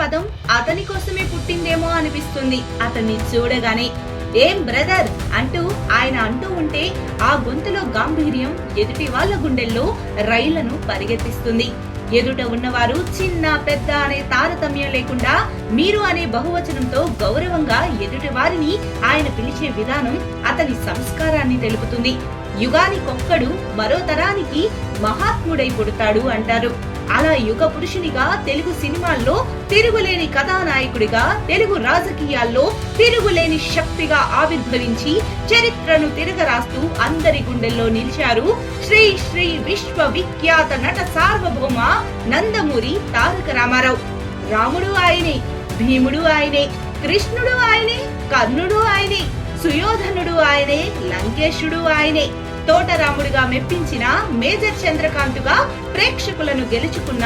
పదం అతని కోసమే పుట్టిందేమో అనిపిస్తుంది. అతన్ని చూడగానే ఏం బ్రదర్? అంటూ ఆయన అంటూ ఉంటే ఆ గొంతులో గాంభీర్యం ఎదుటి వాళ్ళ గుండెల్లో రైళ్ళను పరిగెత్తిస్తుంది. ఎదుట ఉన్నవారు చిన్న పెద్ద అనే తారతమ్యం లేకుండా మీరు అనే బహువచనంతో గౌరవంగా ఎదుటి వారిని ఆయన పిలిచే విధానం అతని సంస్కారాన్ని తెలుపుతుంది. యుగానికొక్కడు మరో తరానికి మహాత్ముడై పుడతాడు అంటారు. అలా యుగ పురుషునిగా తెలుగు సినిమాల్లో తిరుగులేని కథానాయకుడిగా తెలుగు రాజకీయాల్లో తిరుగులేని శక్తిగా ఆవిర్భవించి చరిత్రను తిరగరాస్తూ అందరి గుండెల్లో నిలిచారు శ్రీ శ్రీ విశ్వవిఖ్యాత నట సార్వభౌమ నందమూరి తారక రామారావు. రాముడు ఆయనే భీముడు ఆయనే కృష్ణుడు ఆయనే కర్ణుడు ఆయనే సుయోధనుడు ఆయనే లంకేశుడు ఆయనే. తోటరాముడిగా మెప్పించిన మేజర్ చంద్రకాంతుగా ప్రేక్షకులను గెలుచుకున్న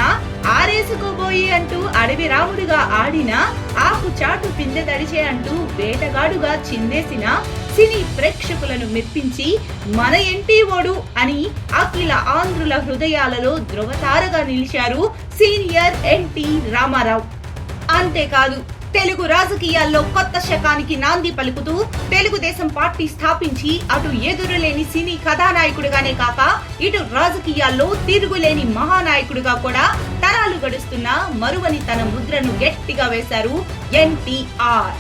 ఆరేసుకోబోయి అంటూ అడవి రాముడిగా ఆడిన ఆకు చాటు పిందె తడిచే అంటూ వేటగాడుగా చిందేసిన సినీ ప్రేక్షకులను మెప్పించి మన ఎంటి ఓడు అని అఖిల ఆంధ్రుల హృదయాలలో ధృవతారగా నిలిచారు సీనియర్ ఎన్టీ రామారావు. అంతేకాదు తెలుగు రాజకీయాల్లో కొత్త శకానికి నాంది పలుకుతూ తెలుగుదేశం పార్టీ స్థాపించి అటు ఎదురులేని సినీ కథానాయకుడిగానే కాక ఇటు రాజకీయాల్లో తిరుగులేని మహానాయకుడిగా కూడా తరాలు గడుస్తున్న మరువని తన ముద్రను గట్టిగా వేశారు ఎన్టీఆర్.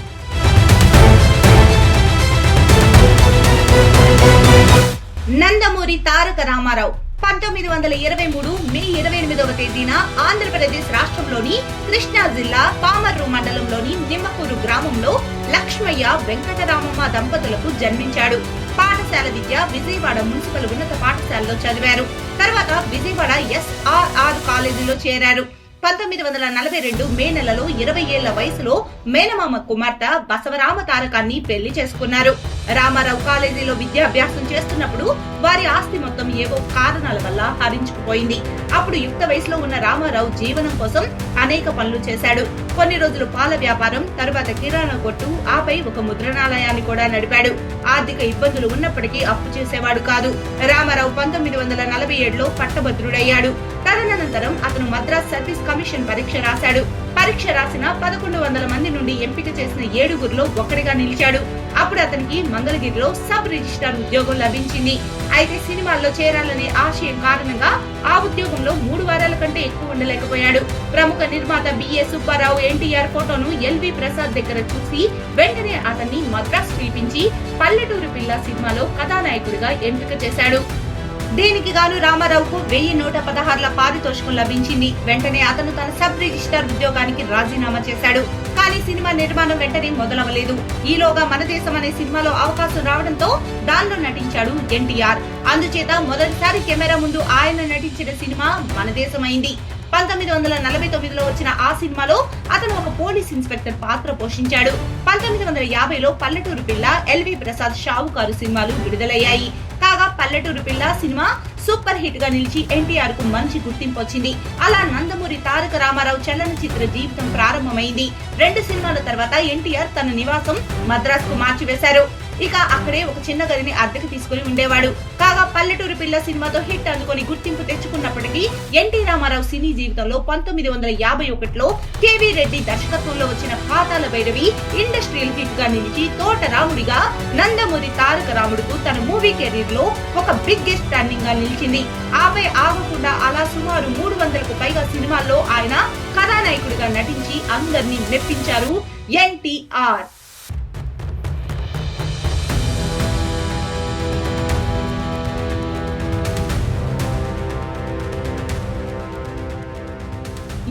నందమూరి తారక రామారావు. పంతొమ్మిది వందల ఇరవై మూడు మే ఇరవై ఎనిమిదవ తేదీన ఆంధ్రప్రదేశ్ రాష్ట్రంలోని కృష్ణా జిల్లా పామర్రు మండలంలోని నిమ్మకూరు గ్రామంలో లక్ష్మయ్య వెంకటరామమ్మ దంపతులకు జన్మించాడు. పాఠశాల విద్య విజయవాడ మున్సిపల్ ఉన్నత పాఠశాలలో చదివారు. తర్వాత విజయవాడ ఎస్ఆర్ఆర్ కాలేజీలో చేరారు. పంతొమ్మిది వందల నలభై రెండు మే నెలలో ఇరవై ఏళ్ళ వయసులో మేనమామ కుమార్తె బసవరామ తారకాన్ని పెళ్ళి చేసుకున్నారు. రామారావు కాలేజీలో విద్యాభ్యాసం చేస్తున్నప్పుడు వారి ఆస్తి మొత్తం ఏవో కారణాల వల్ల హరించుకుపోయింది. అప్పుడు యుక్త వయసులో ఉన్న రామారావు జీవనం కోసం అనేక పనులు చేశాడు. కొన్ని రోజులు పాల వ్యాపారం తరువాత కిరాణా కొట్టు ఆపై ఒక ముద్రణాలయాన్ని కూడా నడిపాడు. ఆర్థిక ఇబ్బందులు ఉన్నప్పటికీ అప్పు చేసేవాడు కాదు. రామారావు పంతొమ్మిది వందల నలభై ఏడులో పట్టభద్రుడయ్యాడు. అనంతరం అతను మద్రాస్ సర్వీస్ కమిషన్ పరీక్ష రాశాడు. పరీక్ష రాసిన పదకొండు వందల మంది నుండి ఎంపిక చేసిన ఏడుగురిలో ఒక్కడిగా నిలిచాడు. అప్పుడు అతనికి మంగళగిరిలో సబ్ రిజిస్ట్రార్ ఉద్యోగం లభించింది. అయితే సినిమాల్లో చేరాలనే ఆశయం కారణంగా ఆ ఉద్యోగంలో మూడు వారాల కంటే ఎక్కువ ఉండలేకపోయాడు. ప్రముఖ నిర్మాత బిఏ సుబ్బారావు ఎన్టీఆర్ ఫోటోను ఎల్వి ప్రసాద్ దగ్గర చూసి వెంటనే అతన్ని మద్రాస్ పిలిపించి పల్లెటూరు పిల్ల సినిమాలో కథానాయకుడిగా ఎంపిక చేశాడు. దీనికి గాను రామారావుకు వెయ్యి నూట పదహారుల పారితోషికం లభించింది. వెంటనే అతను తన సబ్ రిజిస్టార్ ఉద్యోగానికి రాజీనామా చేశాడు. కానీ సినిమా నిర్మాణం వెంటనే మొదలవలేదు. ఈలోగా మన దేశం అనే సినిమాలో అవకాశం రావడంతో దానిలో నటించాడు ఎన్టీఆర్. అందుచేత మొదటిసారి కెమెరా ముందు ఆయన నటించిన సినిమా మన దేశం అయింది పంతొమ్మిది వందల నలభై తొమ్మిదిలో వచ్చిన ఆ సినిమాలో అతను ఒక పోలీస్ ఇన్స్పెక్టర్ పాత్ర పోషించాడు. పంతొమ్మిది వందల యాభైలో పల్లెటూరు పిల్ల ఎల్వి ప్రసాద్ షావుకారు సినిమాలు విడుదలయ్యాయి. కాగా పల్లెటూరు పిల్ల సినిమా సూపర్ హిట్గా నిలిచి ఎన్టీఆర్కు మంచి గుర్తింపు వచ్చింది. అలా నందమూరి తారక రామారావు చలనచిత్ర జీవితం ప్రారంభమైంది. రెండు సినిమాల తర్వాత ఎన్టీఆర్ తన నివాసం మద్రాస్కు మార్చివేశారు. ఇక అక్కడే ఒక చిన్న గదిని అద్దెకు తీసుకుని ఉండేవాడు. కాగా పల్లెటూరు పిల్ల సినిమాతో హిట్ అందుకొని గుర్తింపు తెచ్చుకున్నప్పటికీ ఎన్టీ రామారావు సినీ జీవితంలో పంతొమ్మిది వందల యాభై ఒకటిలో కేవీ రెడ్డి దర్శకత్వంలో వచ్చిన పాతాల భైరవి ఇండస్ట్రియల్ హిట్గా నిలిచి తోట రాముడిగా నందమూరి తారక రాముడుకు తన మూవీ కెరీర్లో ఒక బిగ్గెస్ట్ టర్నింగ్గా నిలిచింది. ఆపై ఆగకుండా అలా సుమారు మూడు వందలకు పైగా సినిమాల్లో ఆయన కథానాయకుడిగా నటించి అందరినీ మెప్పించారు ఎన్టీఆర్.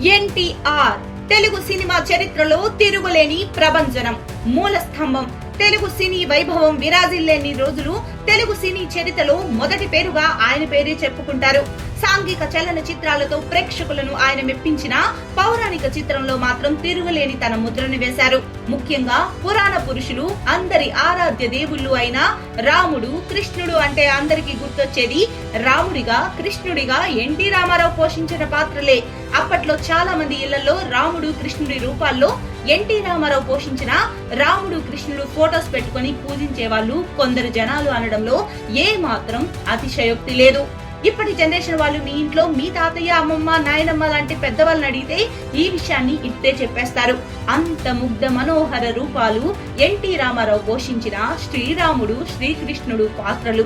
ఎన్టీఆర్. తెలుగు సినిమా చరిత్రలో తిరుగులేని ప్రభంజనం మూల స్తంభం. తెలుగు సినీ వైభవం విరాజిల్లేని రోజులు తెలుగు సినీ చరిత్రలో మొదటి పేరుగా ఆయన పేరే చెప్పుకుంటారు. సాంఘిక చలన చిత్రాలతో ప్రేక్షకులను ఆయన మెప్పించిన పౌరాణిక చిత్రంలో మాత్రం తిరుగులేని తన ముద్రను వేశారు. ముఖ్యంగా పురాణ పురుషులు అందరి ఆరాధ్య దేవుళ్ళు అయిన రాముడు కృష్ణుడు అంటే అందరికీ గుర్తొచ్చేది రాముడిగా కృష్ణుడిగా ఎన్టీ రామారావు పోషించిన పాత్రలే. అప్పట్లో చాలా మంది ఇళ్ళలో రాముడు కృష్ణుడి రూపాల్లో ఎన్టీ రామారావు పోషించిన రాముడు కృష్ణుడు ఫోటోస్ పెట్టుకొని పూజించే వాళ్ళు కొందరు జనాలు అనడంలో ఏ మాత్రం అతిశయోక్తి లేదు. ఇప్పటి జనరేషన్ వాళ్ళు మీ ఇంట్లో మీ తాతయ్య అమ్మమ్మ నాయనమ్మ లాంటి పెద్దవాళ్ళని అడిగితే ఈ విషయాన్ని ఇట్టే చెప్పేస్తారు. అంత ముగ్ధ మనోహర రూపాలు ఎన్టీ రామారావు పోషించిన శ్రీరాముడు శ్రీకృష్ణుడు పాత్రలు.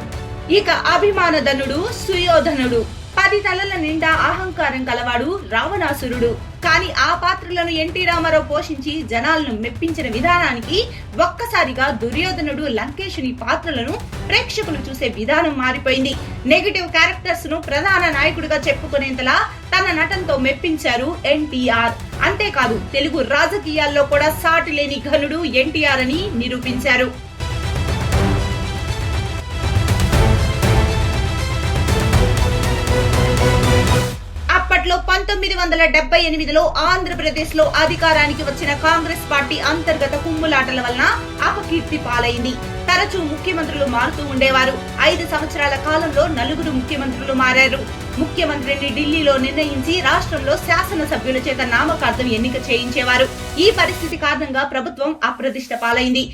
ఇక అభిమానధనుడు సుయోధనుడు. పది తలల నిండా అహంకారం కలవాడు రావణాసురుడు. కానీ ఆ పాత్రలను ఎన్టీ రామారావు పోషించి జనాలను మెప్పించిన విధానానికి ఒక్కసారిగా దుర్యోధనుడు లంకేషుని పాత్రలను ప్రేక్షకులు చూసే విధానం మారిపోయింది. నెగిటివ్ క్యారెక్టర్స్ను ప్రధాన నాయకుడిగా చెప్పుకునేంతలా తన నటనతో మెప్పించారు ఎన్టీఆర్. అంతేకాదు తెలుగు రాజకీయాల్లో కూడా సాటి లేని ఘనుడు ఎన్టీఆర్ అని నిరూపించారు. అప్పట్లో పంతొమ్మిది వందల డెబ్బై ఎనిమిదిలో ఆంధ్రప్రదేశ్లో అధికారానికి వచ్చిన కాంగ్రెస్ పార్టీ అంతర్గత కుమ్ములాటల వలన అపకీర్తి పాలైంది. తరచూ ముఖ్యమంత్రులు మారుతూ ఉండేవారు. ఐదు సంవత్సరాల కాలంలో నలుగురు ముఖ్యమంత్రులు మారారు. ముఖ్యమంత్రిని ఢిల్లీలో నిర్ణయించి రాష్ట్రంలో శాసనసభ్యుల చేత నామకార్థం ఎన్నిక చేయించేవారు. ఈ పరిస్థితి కారణంగా ప్రభుత్వం అప్రతిష్ట పాలైంది.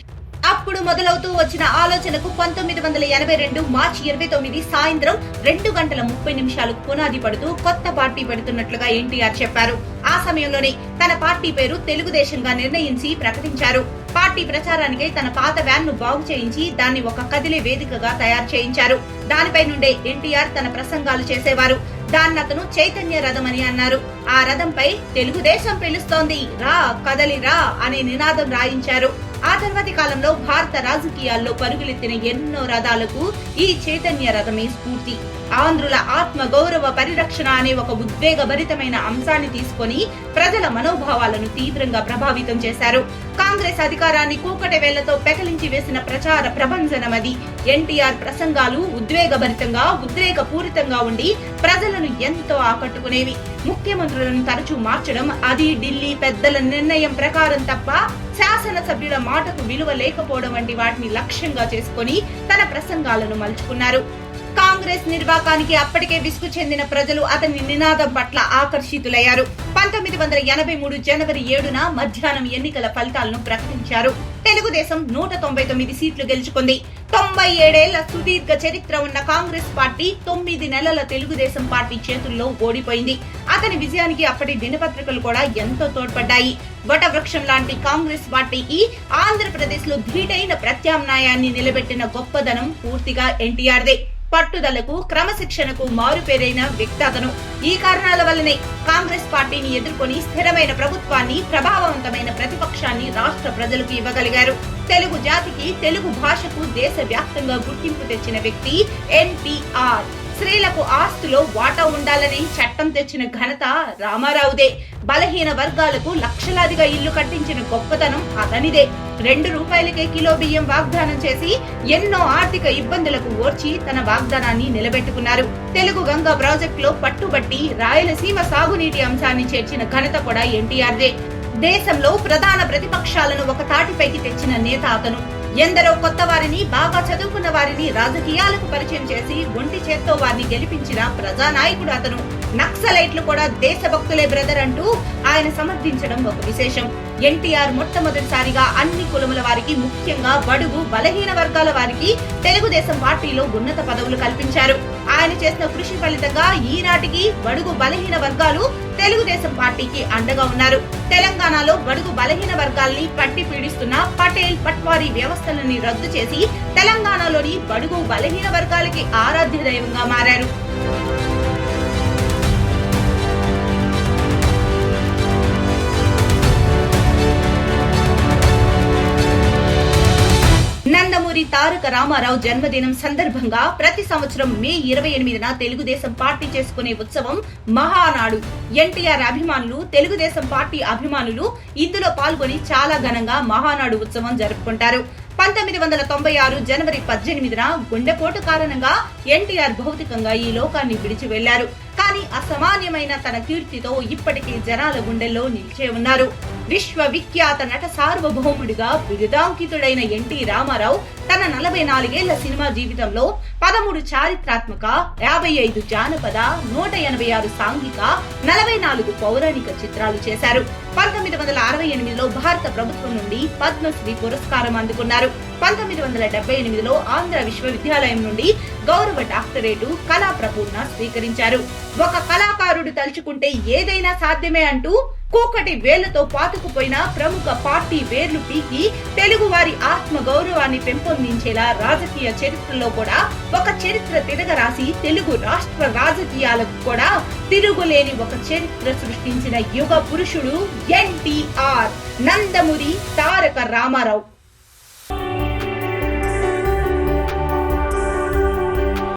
అప్పుడు మొదలవుతూ వచ్చిన ఆలోచనకు పంతొమ్మిది వందల ఎనభై రెండు మార్చి ఇరవై తొమ్మిది సాయంత్రం రెండు గంటల ముప్పై నిమిషాలకు పునాది పడుతూ కొత్త పార్టీ పెడుతున్నట్లుగా ఎన్టీఆర్ చెప్పారు. ఆ సమయంలోనే తన పార్టీ పేరు తెలుగుదేశంగా నిర్ణయించి ప్రకటించారు. పార్టీ ప్రచారానికై తన పాత వ్యాన్ను బాగు చేయించి దాన్ని ఒక కదిలే వేదికగా తయారు చేయించారు. దానిపై నుండే ఎన్టీఆర్ తన ప్రసంగాలు చేసేవారు. దాన్ని అతను చైతన్య రథం అని అన్నారు. ఆ రథంపై తెలుగుదేశం పిలుస్తోంది. రా కదలి రా అనే నినాదం రాయించారు. ఆ తర్వాతి కాలంలో భారత రాజకీయాల్లో పరుగులెత్తిన ఎన్నో రథాలకు ఈ చైతన్య రథమే స్ఫూర్తి. ఆంధ్రుల ఆత్మ గౌరవ పరిరక్షణ అనే ఒక ఉద్వేగభరితమైన అంశాన్ని తీసుకొని ప్రజల మనోభావాలను తీవ్రంగా ప్రభావితం చేశారు. కాంగ్రెస్ అధికారాన్ని కూకటి వేళ్ళతో పెకలించి వేసిన ప్రచార ప్రభంజనమది. ఎన్టీఆర్ ప్రసంగాలు ఉద్వేగభరితంగా ఉద్రేకపూరితంగా ఉండి ప్రజలను ఎంతో ఆకట్టుకునేవి. ముఖ్యమంత్రులను తరచూ మార్చడం అది ఢిల్లీ పెద్దల నిర్ణయం ప్రకారం తప్ప శాసనసభ్యుల మాటకు విలువ లేకపోవడం వంటి వాటిని లక్ష్యంగా చేసుకొని తన ప్రసంగాలను మలుచుకున్నారు. కాంగ్రెస్ నిర్వాకానికి అప్పటికే విసుగు చెందిన ప్రజలు అతని నినాదం పట్ల ఆకర్షితులయ్యారు. పంతొమ్మిది వందల ఎనభై మూడు జనవరి ఏడున మధ్యాహ్నం ఎన్నికల ఫలితాలను ప్రకటించారు. తెలుగుదేశం నూట తొంభై తొమ్మిది సీట్లు గెలుచుకుంది. తొంభై ఏడేళ్ళ సుదీర్ఘ చరిత్ర ఉన్న కాంగ్రెస్ పార్టీ తొమ్మిది నెలల తెలుగుదేశం పార్టీ చేతుల్లో ఓడిపోయింది. అతని విజయానికి అప్పటి దినపత్రికలు కూడా ఎంతో తోడ్పడ్డాయి. వటవృక్షం లాంటి కాంగ్రెస్ పార్టీకి ఆంధ్రప్రదేశ్లో ధీటైన ప్రత్యామ్నాయాన్ని నిలబెట్టిన గొప్పదనం పూర్తిగా ఎన్టీఆర్దే. పట్టుదలకు క్రమశిక్షణకు మారుపేరైన వ్యక్తతను ఈ కారణాల వల్లనే కాంగ్రెస్ పార్టీని ఎదుర్కొని స్థిరమైన ప్రభుత్వాన్ని ప్రభావవంతమైన ప్రతిపక్షాన్ని రాష్ట్ర ప్రజలకు ఇవ్వగలిగారు. తెలుగు జాతికి తెలుగు భాషకు దేశవ్యాప్తంగా గుర్తింపు తెచ్చిన వ్యక్తి ఎన్టీఆర్. స్త్రీలకు ఆస్తిలో వాటా ఉండాలని చట్టం తెచ్చిన ఘనత రామారావుదే. బలహీన వర్గాలకు లక్షలాదిగా ఇల్లు కట్టించిన గొప్పతనం అతనిదే. రెండు రూపాయలకే కిలో బియ్యం వాగ్దానం చేసి ఎన్నో ఆర్థిక ఇబ్బందులకు ఓర్చి తన వాగ్దానాన్ని నిలబెట్టుకున్నారు. తెలుగు గంగా ప్రాజెక్టులో పట్టుబట్టి రాయలసీమ సాగునీటి అంశాన్ని చేర్చిన ఘనత కూడా ఎన్టీఆర్దే. దేశంలో ప్రధాన ప్రతిపక్షాలను ఒక తాటిపైకి తెచ్చిన నేత అతను. ఎందరో కొత్త వారిని బాగా చదువుకున్న వారిని రాజకీయాలకు పరిచయం చేసి ఒంటి చేత్తో వారిని గెలిపించిన ప్రజానాయకుడు అతను. నక్సలైట్లు కూడా దేశభక్తులే బ్రదర్ అంటూ ఆయన సమర్థించడం ఒక విశేషం. ఎన్టీఆర్ మొట్టమొదటిసారిగా అన్ని కులముల వారికి ముఖ్యంగా బడుగు బలహీన వర్గాల వారికి తెలుగుదేశం పార్టీలో ఉన్నత పదవులు కల్పించారు. ఆయన చేసిన కృషి ఫలితంగా ఈనాటికి బడుగు బలహీన వర్గాలు తెలుగుదేశం పార్టీకి అండగా ఉన్నారు. తెలంగాణలో బడుగు బలహీన వర్గాల్ని పట్టి పీడిస్తున్న పటేల్ పట్వారీ వ్యవస్థలని రద్దు చేసి తెలంగాణలోని బడుగు బలహీన వర్గాలకి ఆరాధ్య దైవంగా మారారు. నందమూరి తారక రామారావు జన్మదినం సందర్భంగా ప్రతి సంవత్సరం మే ఇరవై ఎనిమిదిన తెలుగుదేశం పార్టీ చేసుకునే ఉత్సవం మహానాడు. ఎన్టీఆర్ అభిమానులు తెలుగుదేశం పార్టీ అభిమానులు ఇందులో పాల్గొని చాలా ఘనంగా మహానాడు ఉత్సవం జరుపుకుంటారు. పంతొమ్మిది వందల తొంభై ఆరు జనవరి పద్దెనిమిదిన గుండెపోటు కారణంగా ఎన్టీఆర్ భౌతికంగా ఈ లోకాన్ని విడిచి వెళ్ళారు కానీ అసామాన్యమైన తన కీర్తితో ఇప్పటికీ జనాల గుండెల్లో నిలిచే ఉన్నారు. విశ్వవిఖ్యాత నట సార్వభౌముడిగా బిరుదాంకితుడైన ఎన్టీ రామారావు తన నలభై నాలుగేళ్ళ సినిమా జీవితంలో పదమూడు చారిత్రాత్మక యాభై ఐదు జానపద నూట ఎనభై ఆరు సాంఘిక నలభై నాలుగు పౌరాణిక చిత్రాలు చేశారు. పంతొమ్మిది వందల అరవై ఎనిమిదిలో భారత ప్రభుత్వం నుండి పద్మశ్రీ పురస్కారం అందుకున్నారు. పంతొమ్మిది వందల డెబ్బై ఎనిమిదిలో ఆంధ్ర విశ్వవిద్యాలయం నుండి గౌరవ డాక్టరేటు కళా ప్రపూర్ణ స్వీకరించారు. ఒక కళాకారుడు తలుచుకుంటే ఏదైనా సాధ్యమే అంటూ కూకటి వేళ్ళతో పాతుకుపోయిన ప్రముఖ పార్టీ వేర్లు పీకి తెలుగు వారి ఆత్మ గౌరవాన్ని పెంపొందించేలా రాజకీయ చరిత్రలో కూడా ఒక చరిత్ర తిరగరాసి తెలుగు రాష్ట్ర రాజకీయాలకు కూడా తిరుగులేని ఒక చరిత్ర సృష్టించిన యుగ పురుషుడు ఎన్టీఆర్. నందమూరి తారక రామారావు.